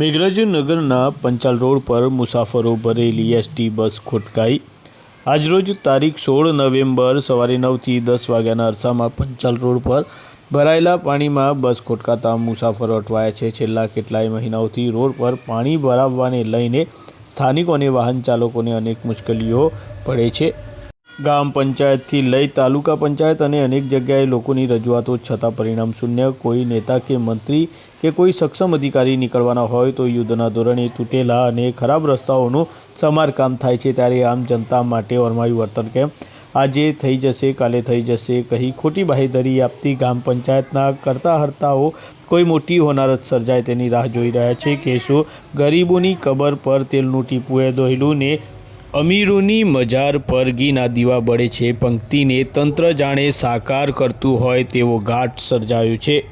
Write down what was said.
મેઘરજનગરના Panchal road પર મુસાફરો ભરેલી એસટી બસ ખોટકાઈ. આજરોજ તારીખ સોળ નવેમ્બર સવારે નવથી દસ વાગ્યાના અરસામાં પંચાલ રોડ પર ભરાયેલા પાણીમાં બસ ખોટકાતા મુસાફરો અટવાયા છે. છેલ્લા કેટલાય મહિનાઓથી રોડ પર પાણી ભરાવવાને લઈને સ્થાનિકો અને વાહન ચાલકોને અનેક મુશ્કેલીઓ પડે છે. ગામ પંચાયતથી લઈ તાલુકા પંચાયત અને અનેક જગ્યાએ લોકોની રજૂઆતો, છતાં પરિણામ શૂન્ય. કોઈ નેતા કે મંત્રી કે કોઈ સક્ષમ અધિકારી નીકળવાના હોય તો યુદ્ધના ધોરણે તૂટેલા અને ખરાબ રસ્તાઓનું સમારકામ થાય છે ત્યારે આમ જનતા માટે ઓરમાયું વર્તન કેમ? આજે થઈ જશે, કાલે થઈ જશે, કહી ખોટી બાહેધરી આપતી ગામ પંચાયતના કરતા હર્તાઓ. કોઈ મોટી હોનારત સર્જાય તેની રાહ જોઈ રહ્યા છે. કે શું ગરીબોની કબર પર તેલનું ટીપુએ દોહેલું ને અમીરોની મજાર પર ઘીના દીવા બળે છે. પંક્તિને તંત્ર જાણે સાકાર કરતું હોય તેવો ઘાટ સર્જાયો છે.